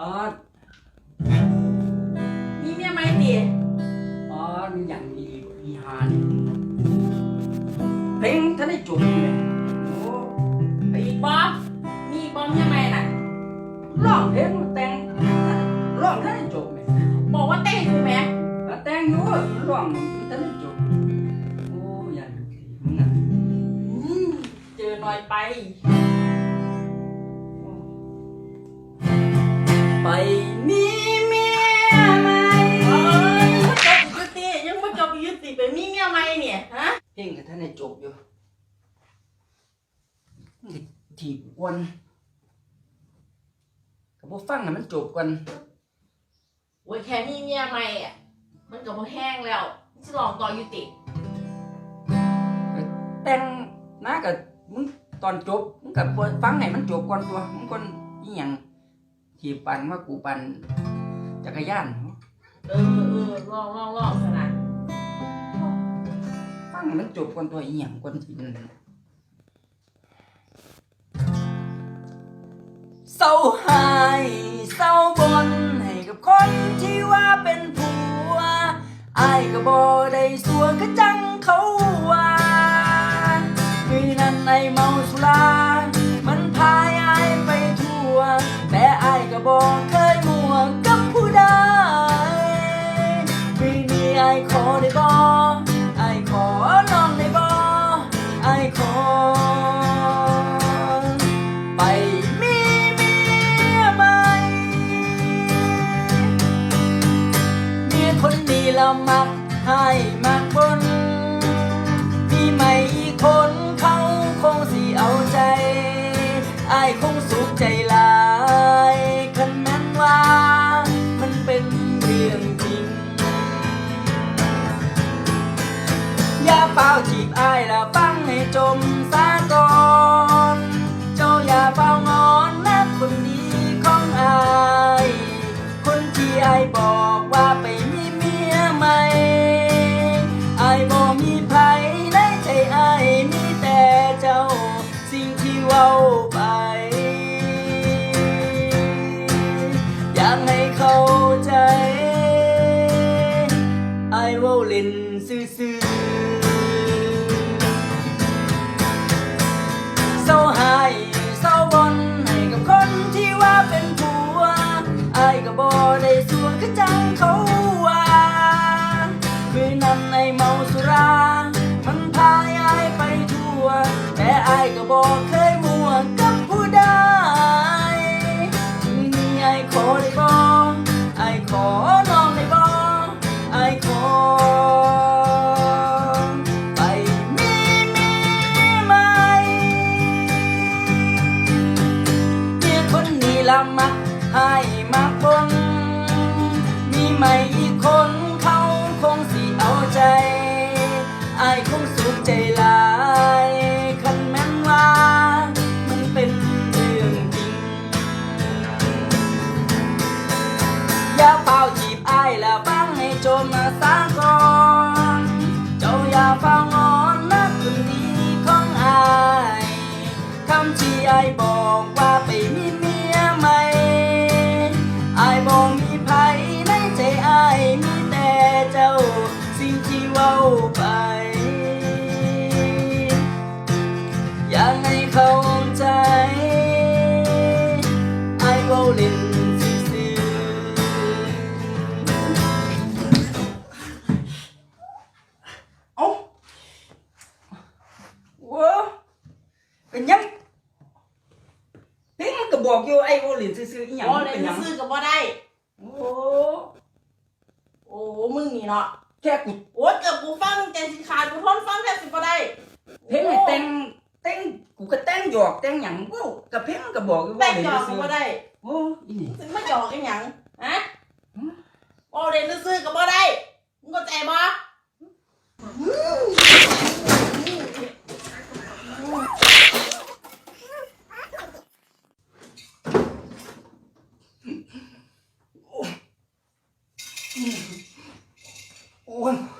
ออดมีเมียไหมตีออดมีอย่างดีมีฮานเพลงท่านได้จบเลยโอ้ไปอีกบอสมีอีกบอสเมียไหมน่ะร้องเพลงแต่งร้องท่านได้จบไหมบอกว่าเต้นถูกไหมแล้วแต่งอยู่ร้องท่านได้จบโอ้ยอย่างมึงอะเจอหน่อยไป พลงกับท่านได้จบอยู่ถีบกวนกับพวกฟังให้มันจบก่อนโอ้ยแค่มีเมียใหม่อะมันก็บ่แห้งแล้วจะลองต่อยุติแต่งนะกับมึงตอนจบมึงกับฟังให้มันจบก่อนตัวมึงคนอีหยังขี่ปันว่ากูปันจักรยาน เออเออลองลองลองขนาด ฟังให้มันจบก่อนตัวอีหยังก่อนสินั่นเศร้าหายเศร้าบนให้กับคนที่ว่าเป็นผัวอายก็บ่ได้สัวก็จังเขาว่าคืนนั้นไอเมาสุรา มักให้มักบน มีใหม่คนเขาคงสิเอาใจอายคงสุขใจลายคันนั้นว่า มันเป็นเรื่องจริง อย่าเฝ้าจีบอายละฟังให้จมสา เว้าเล่นซื่อๆเศร้าหายเศร้าบนให้กับคนที่ว่าเป็นผัวอายก็บ่ได้สัวคือจังเขาว่าคืนนั้นไอเมาสุรา มันพายอายไปทั่ว แต่อายก็บอกเค ละมักให้มักบนมีใหม่อีกคนเขาคงสิเอาใจอายคงสุขใจหลายคันแม่นว่ามันเป็นเรื่องจริง อย่าเฝ้าจีบอายและฟังให้จมมาสาก่อนเจ้าอย่าเฝ้างอนนะคนดีของอายคำที่อายบอกว่าไปมี ที่เว้าไปอยากให้เข้าใจอายเว้าเล่นซื่อๆเอ้า ว้าเป็นหยังเพลงมันก็บอกอยู่ไอ้โอลินซื่อๆอีหยังโอ้มันเลยเป็นหยังซื้อกับบ่ได้โอ้โอ้มึงนี่เนาะแค่กูโอ้เกือบกูฟังใจสิขาดกูทนฟังแทบสิบ่ได้เพลงให้แต่งแต่งกูก็แต่งหยอกแต่งหยังเว้ากับเพลงมันก็บอกอยู่แต่ว่างเล่นจอกกูซื่อบ่ได้ๆโอ้อีนี่ซึ่งไม่จอกกันหยังฮะโอ้เรียนซื้อกับบ่ได้มึงเข้าใจบ่ โ